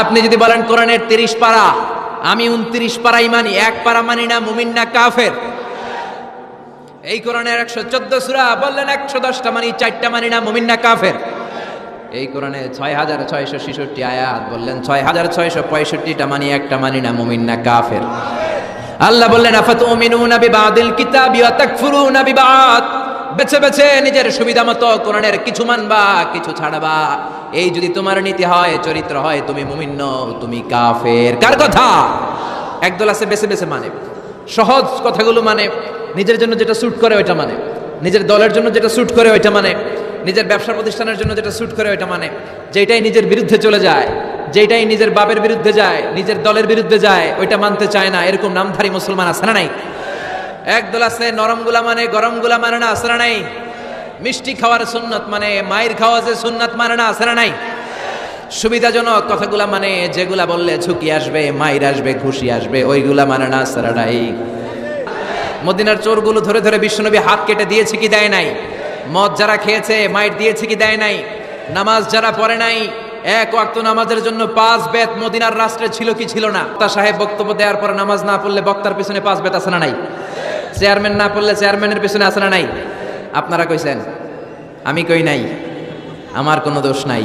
আপনি যদি বলেন কোরআনের তিরিশ পারা, আমি উনত্রিশ পারাই মানি, এক পারা মানি না, মুমিন না, কাফের। এই কোরআনের একশো চোদ্দ সুরা, বললেন একশো দশটা মানি, চারটা মানি না, মুমিন না, কাফের। এই কোরআনে ছয় হাজার ছয়শো ছেষট্টি আয়াত বললেন, ছয় হাজার ছয়শো পঁয়ষট্টিটা মানি, একটা মানি না, মুমিন না, কাফের। আল্লাহ বললেন, আফাতুমিনুনা বিবাদিল কিতাবি ওয়া তাকফুরুনা বিবাদ। বেছে বেছে নিজের সুবিধা মতো কোরআনের কিছু মানবা, কিছু ছাড়বা। এই যদি তোমার নীতি হয়, চরিত্র হয়, তুমি মুমিন নও, তুমি কাফের। কার কথা? একদল আছে, বেছে বেছে মানে। সহজ কথাগুলো মানে নিজের জন্য যেটা স্যুট করে ওইটা মানে। নিজের দলের জন্য যেটা স্যুট করে ওইটা মানে। নিজের ব্যবসা প্রতিষ্ঠানের জন্য যেটা স্যুট করে ওইটা মানে। যেটাই নিজের বিরুদ্ধে চলে যায় যেটাই নিজের বাপের বিরুদ্ধে যায়, নিজের দলের বিরুদ্ধে যায়, ওইটা মানতে চায় না। এরকম নামধারী মুসলমান আছে না নাই? একদল আছে, নরমগুলা মানে গরমগুলা মানে না না নাই? মিষ্টি খাওয়ার সুন্নত মানে মায়ের খাওয়া যে সুন্নত মানে না না নাই? সুবিধাজনক কথাগুলা মানে যেগুলা বললে ঝুঁকি আসবে, মায়ের আসবে, খুশি আসবে, ওইগুলা মানে না না নাই? মদিনার চোরগুলো ধরে ধরে বিশ্বনবী হাত কেটে দিয়েছে কি দেয় নাই? মদ যারা খেয়েছে মাইট দিয়েছে কি দেয় নাই? নামাজ যারা পড়ে নাই, এক ওয়াক্ত নামাজের জন্য পাঁচ বেত মদিনার রাষ্ট্রে ছিল কি ছিল না? তা সাহেব বক্তব্য দেওয়ার পরে নামাজ না পড়লে বক্তার পিছনে পাঁচ বেত আছে না নাই? চেয়ারম্যান না পড়লে চেয়ারম্যানের পিছনে আছে নাই? আপনারা কইছেন, আমি কই নাই, আমার কোনো দোষ নাই।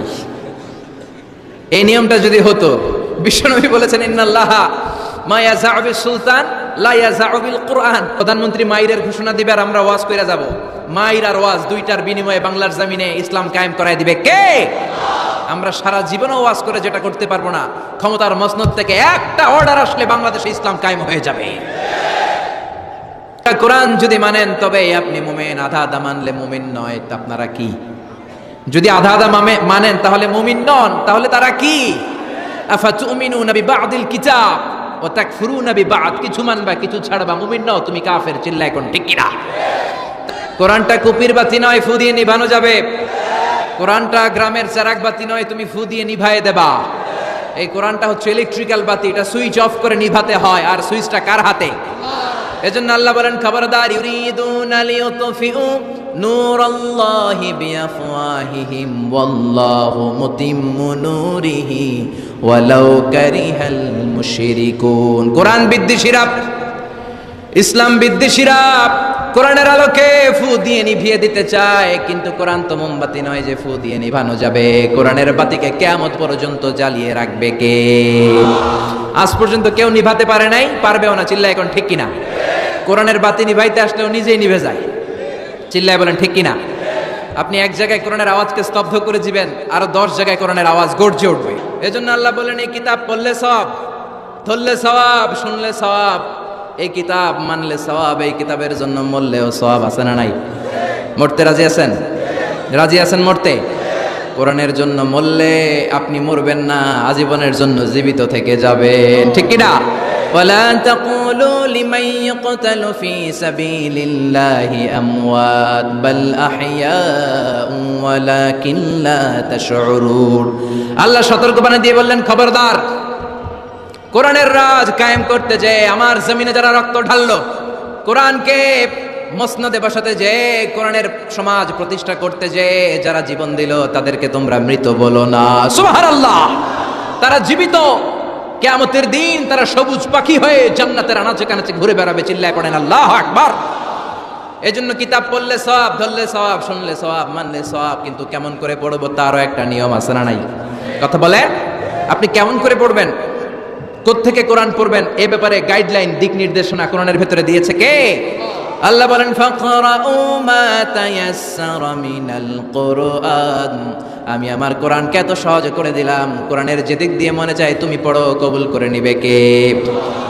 এই নিয়মটা যদি হতো, বিশ্বনবী বলেছেন, ইন্নাল্লাহ মায়া জাবিল সুলতান লাইয়া জাবিল কোরআন প্রধানমন্ত্রী মাইরের ঘোষণা দিবে আর আমরা ওয়াজ কইরা যাব। মাইর আর ওয়াজ দুইটার বিনিময়ে বাংলার জমিনে ইসলাম কায়েম করাই দিবে কে? আমরা সারা জীবনও ওয়াজ করে যেটা করতে পারব না। ক্ষমতার মসনদ থেকে একটা অর্ডার আসলে বাংলাদেশে ইসলাম কায়েম হয়ে যাবে। কোরআন যদি মানেন, তবে আপনি মোমেন, আধা আধা মানলে মুমিন নয়, তা আপনারা কি? যদি আধা আধা মানেন, তাহলে মুমিন নন, তাহলে তারা কি? কিতাব, ওয়া তাকফুরুনা বিবাদ কিছু মানবা, কিছু ছাড়বা, মুমিন নও, তুমি কাফের চিল্লা এখন ঠিক কিনা? কোরআনটা কুপির বাতি নয় ফু দিয়ে নিভানো যাবে। কোরআনটা গ্রামের চারাক বাতি নয়, তুমি ফু দিয়ে নিভায়ে দেবা। এই কোরআনটা হচ্ছে ইলেকট্রিক্যাল বাতি, এটা সুইচ অফ করে নিভাতে হয়, আর সুইচটা কার হাতে? এজন্য আল্লাহ বলেন, খবরদার ইউরিদুনা লিয়ুতফিউ নূরাল্লাহি বিআফওয়াহিহিম, ওয়াল্লাহু মুতিম্মু নূরিহি, ওয়ালাউ কারিহাল মুশরিকুন। কোরআন বিদ্বেষীরা ইসলাম বিদ্বেষীরা কোরআনের আলোকে ফু দিয়ে নিভিয়ে দিতে চায়, কিন্তু কোরআন তো মোমবাতি নয় যে ফু দিয়ে নিভানো যাবে। কোরআনের বাতিকে কেয়ামত পর্যন্ত জ্বালিয়ে রাখবে কে? আজ পর্যন্ত কেউ নিভাতে পারে নাই, পারবেও না চিল্লা এখন ঠিক কিনা? কোরআনের বাতি নিভাইতে আসলেও নিজেই নিভে যায়। চিল্লায় বলেন ঠিক কিনা? আপনি এক জায়গায় কোরআনের আওয়াজকে স্তব্ধ করে দিবেন, আরও দশ জায়গায় কোরআনের আওয়াজ গর্জে উঠবে। এজন্য আল্লাহ বলেন, এই কিতাব পড়লে সব, ধরলে সওয়াব শুনলে সওয়াব এই কিতাব মানলে সওয়াব এই কিতাবের জন্য মরলেও সওয়াব আছে না নাই মরতে রাজি আছেন রাজি আছেন মরতে কোরআনের জন্য মরলে আপনি মরবেন না আজীবনের জন্য জীবিত থেকে যাবেন ঠিক কিনা ولا تقولوا لمن يقتل في سبيل الله أموات بل أحياء ولكن لا تشعرون আল্লাহ সতর্ক বানিয়ে দিয়ে বললেন খবরদার কোরআনের রাজ কায়েম করতে যে আমার জমিনে যারা রক্ত ঢাললো, কোরআনকে মসনদে বসাতে যে, কোরআনের সমাজ প্রতিষ্ঠা করতে যে, যারা জীবন দিল, তাদেরকে তোমরা মৃত বলো না। সুবহানাল্লাহ! তারা জীবিত। কেয়ামতের দিন তারা সবুজ পাখি হয়ে জান্নাতের আনাচে কানাচে ঘুরে বেড়াবে, চিল্লায় পড়েন, আল্লাহ আকবার! জন্য কিতাব পড়লে সব ধরলে সব শুনলে সব মানলে সব কিন্তু কেমন করে পড়ব তারও একটা নিয়ম আছে না নাই? কথা বলে আপনি কেমন করে পড়বেন? থেকে কোরআন পড়বেন? এ ব্যাপারে গাইডলাইন দিক নির্দেশনা কোরআনের ভেতরে দিয়েছে কে? আল্লাহ বলেন আমি আমার কোরআনকে এত সহজ করে দিলাম। কোরআনের যে দিক দিয়ে মনে চায়, তুমি পড়ো, কবুল করে নিবে কে?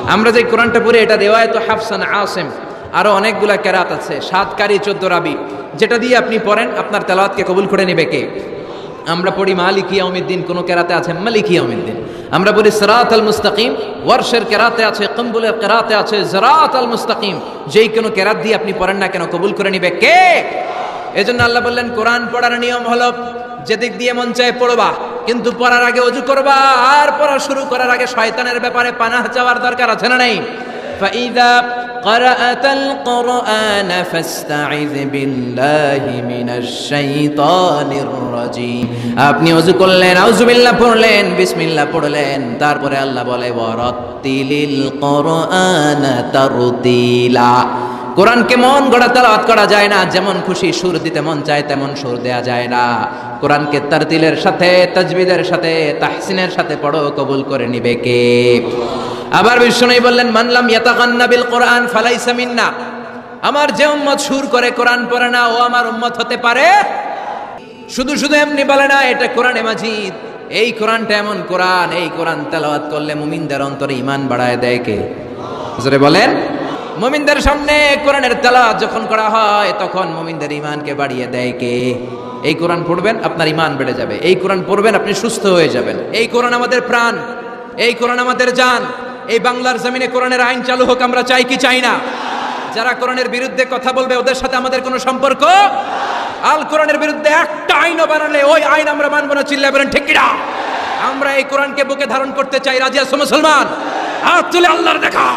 আমরা যে কোরআনটা পড়ি, এটা রেওয়ায়ত হাফসান আসেম। আরও অনেকগুলা ক্যারাত আছে সাত কারি চোদ্দ রাবি। যেটা দিয়ে আপনি পড়েন, আপনার তেলাওয়াতকে কবুল করে নিবে কে? আমরা পড়ি মালিক ইয়াউমিদ্দিন, কোনো কেরাতে আছে মালিক ইয়াউমিদ্দিন। আমরা বলি সরাত আল মুস্তাকিম বর্ষের কেরাতে আছে, কম্বুলের কেরাতে আছে জরাত আল মুস্তাকিম। যেই কোনো কেরাত দিয়ে আপনি পড়েন না কেন, কবুল করে নিবে কে? এজন্য আল্লাহ বললেন, কোরআন পড়ার নিয়ম হলো, যেদিক দিয়ে মন চায় পড়বা, কিন্তু পড়ার আগে অজু করবা, আর পড়া শুরু করার আগে শয়তানের ব্যাপারে পানাহ যাওয়ার দরকার আছে না নাই? قرأت القرآن فاستعذ بالله من الشيطان الرجيم আপনি ওযু করলেন আউযুবিল্লাহ পড়লেন বিসমিল্লাহ পড়লেন তারপরে আল্লাহ বলে ওয়ারাত্তিলিল কোরআন তারতিলা কোরআনকে মন গড়া তেলাওয়াত করা যায় না যেমন খুশি সুর দিতে মন চায় তেমন সুর দেয়া যায় না কোরআনকে তারতিলের সাথে তাজবিদের সাথে তাহসিনের সাথে পড়ো কবুল করে নিবে কে আবার বিষ্ণু বললেন মানলাম ইয়াতাগান্না বিল কোরআন ফালাইসা মিন্না। আমার যে উম্মত সুর করে কোরআন পড়ে না, ও আমার উম্মত হতে পারে? শুধু শুধু এমনি বলে না, এটা কোরআনে মাজিদ। এই কোরআনটা এমন কোরআন, এই কোরআন তেলাওয়াত করলে মুমিনদের অন্তরে ইমান বাড়ায় দেয় কে? জোরে বলেন। মুমিনদের সামনে কোরআনের তেলাওয়াত যখন করা হয়, তখন মুমিনদের ইমানকে বাড়িয়ে দেয় কে? এই কোরআন পড়বেন, আপনার ইমান বেড়ে যাবে। এই কোরআন পড়বেন, আপনি সুস্থ হয়ে যাবেন। এই কোরআন আমাদের প্রাণ, এই কোরআন আমাদের জান। এই বাংলার জমিনে কোরআনের আইন চালু হোক, আমরা চাই কি চাই না? যারা কোরআনের বিরুদ্ধে কথা বলবে, ওদের সাথে আমাদের কোনো সম্পর্ক? আল কোরআনের বিরুদ্ধে একটা আইনও বানালে ওই আইন আমরা মানবো না চিল্লা বলেন, ঠিক কিনা? আমরা এই কোরআনকে বুকে ধারণ করতে চাই রাজিয়া মুসলমান? আর তুলে আল্লাহর দেখা।